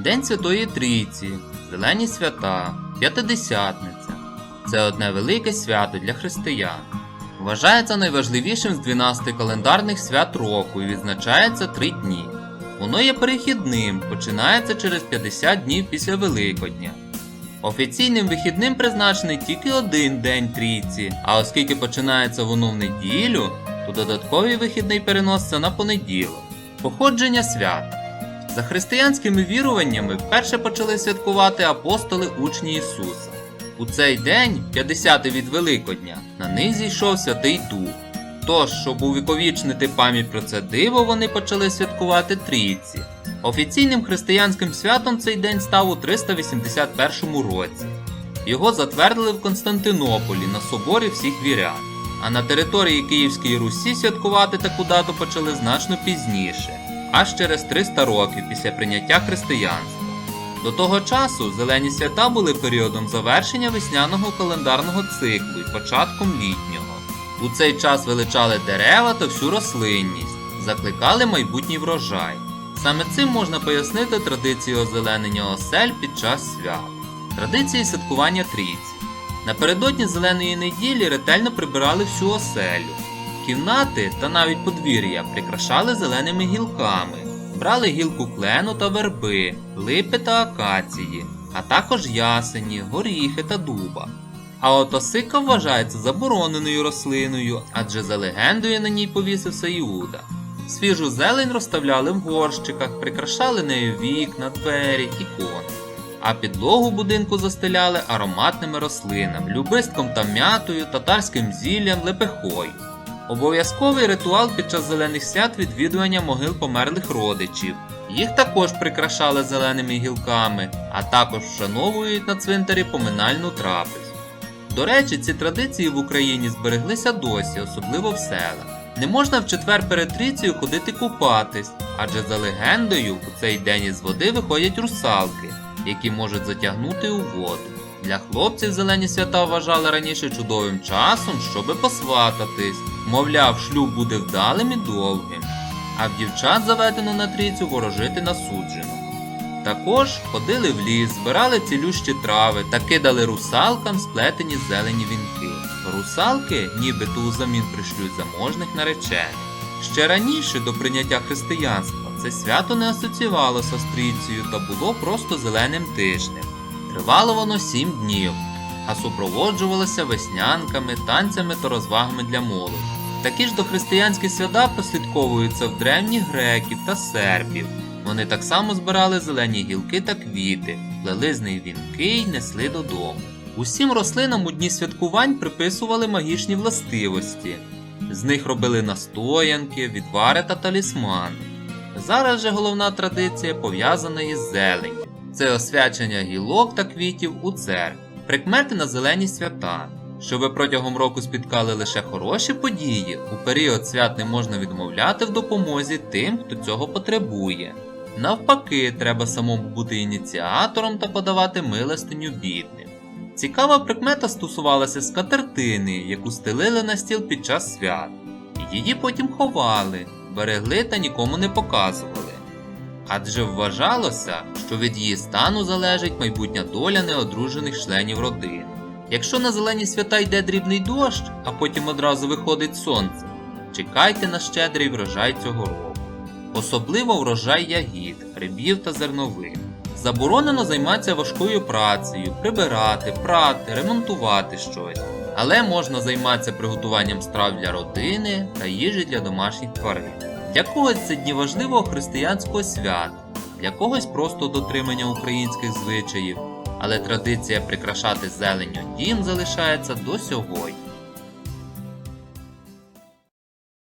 День Святої Трійці, Зелені свята, П'ятидесятниця це одне велике свято для християн. Вважається найважливішим з 12 календарних свят року і відзначається три дні. Воно є перехідним, починається через 50 днів після Великодня. Офіційним вихідним призначений тільки один день трійці, а оскільки починається воно в неділю, то додатковий вихідний переноситься на понеділок. Походження свят. За християнськими віруваннями вперше почали святкувати апостоли учні Ісуса. У цей день, 50 від Великодня, на них зійшов Святий Дух. Тож, щоб увіковічнити пам'ять про це диво, вони почали святкувати трійці. Офіційним християнським святом цей день став у 381 році. Його затвердили в Константинополі на соборі всіх вірян. А на території Київської Русі святкувати таку дату почали значно пізніше, аж через 300 років після прийняття християнства. До того часу зелені свята були періодом завершення весняного календарного циклу і початком літнього. У цей час величали дерева та всю рослинність, закликали майбутній врожай. Саме цим можна пояснити традицію озеленення осель під час свят. Традиції святкування трійці. Напередодні зеленої неділі ретельно прибирали всю оселю. Кімнати та навіть подвір'я прикрашали зеленими гілками, брали гілку клену та верби, липи та акації, а також ясені, горіхи та дуба. А от осика вважається забороненою рослиною, адже за легендою на ній повісився Іуда. Свіжу зелень розставляли в горщиках, прикрашали нею вікна, двері, ікони. А підлогу будинку застеляли ароматними рослинами, любистком та м'ятою, татарським зіллям, лепехою. Обов'язковий ритуал під час зелених свят відвідування могил померлих родичів. Їх також прикрашали зеленими гілками, а також вшановують на цвинтарі поминальну трапезу. До речі, ці традиції в Україні збереглися досі, особливо в селах. Не можна в четвер перед трійцею ходити купатись, адже за легендою у цей день із води виходять русалки, які можуть затягнути у воду. Для хлопців зелені свята вважали раніше чудовим часом, щоби посвататись, мовляв, шлюб буде вдалим і довгим, а в дівчат заведено на трійцю ворожити на суджену. Також ходили в ліс, збирали цілющі трави та кидали русалкам сплетені зелені вінки. Русалки нібито узамін пришлють заможних наречених. Ще раніше до прийняття християнства це свято не асоціювалося з трійцею та було просто зеленим тижнем. Тривало воно сім днів, а супроводжувалося веснянками, танцями та розвагами для молоді. Такі ж дохристиянські свята прослідковуються в древніх греків та сербів. Вони так само збирали зелені гілки та квіти, плели з вінки й несли додому. Усім рослинам у дні святкувань приписували магічні властивості. З них робили настоянки, відвари та талісмани. Зараз же головна традиція пов'язана із зеленню. Це освячення гілок та квітів у церкві, прикмети на зелені свята. Щоби протягом року спіткали лише хороші події, у період свят не можна відмовляти в допомозі тим, хто цього потребує. Навпаки, треба самому бути ініціатором та подавати милостиню бідним. Цікава прикмета стосувалася скатертини, яку стелили на стіл під час свят. Її потім ховали, берегли та нікому не показували. Адже вважалося, що від її стану залежить майбутня доля неодружених членів родини. Якщо на зелені свята йде дрібний дощ, а потім одразу виходить сонце, чекайте на щедрий врожай цього року. Особливо врожай ягід, грибів та зернових. Заборонено займатися важкою працею, прибирати, прати, ремонтувати щось. Але можна займатися приготуванням страв для родини та їжі для домашніх тварин. Для когось це дні важливого християнського свята, для когось просто дотримання українських звичаїв, але традиція прикрашати зеленню дім залишається до сьогодні.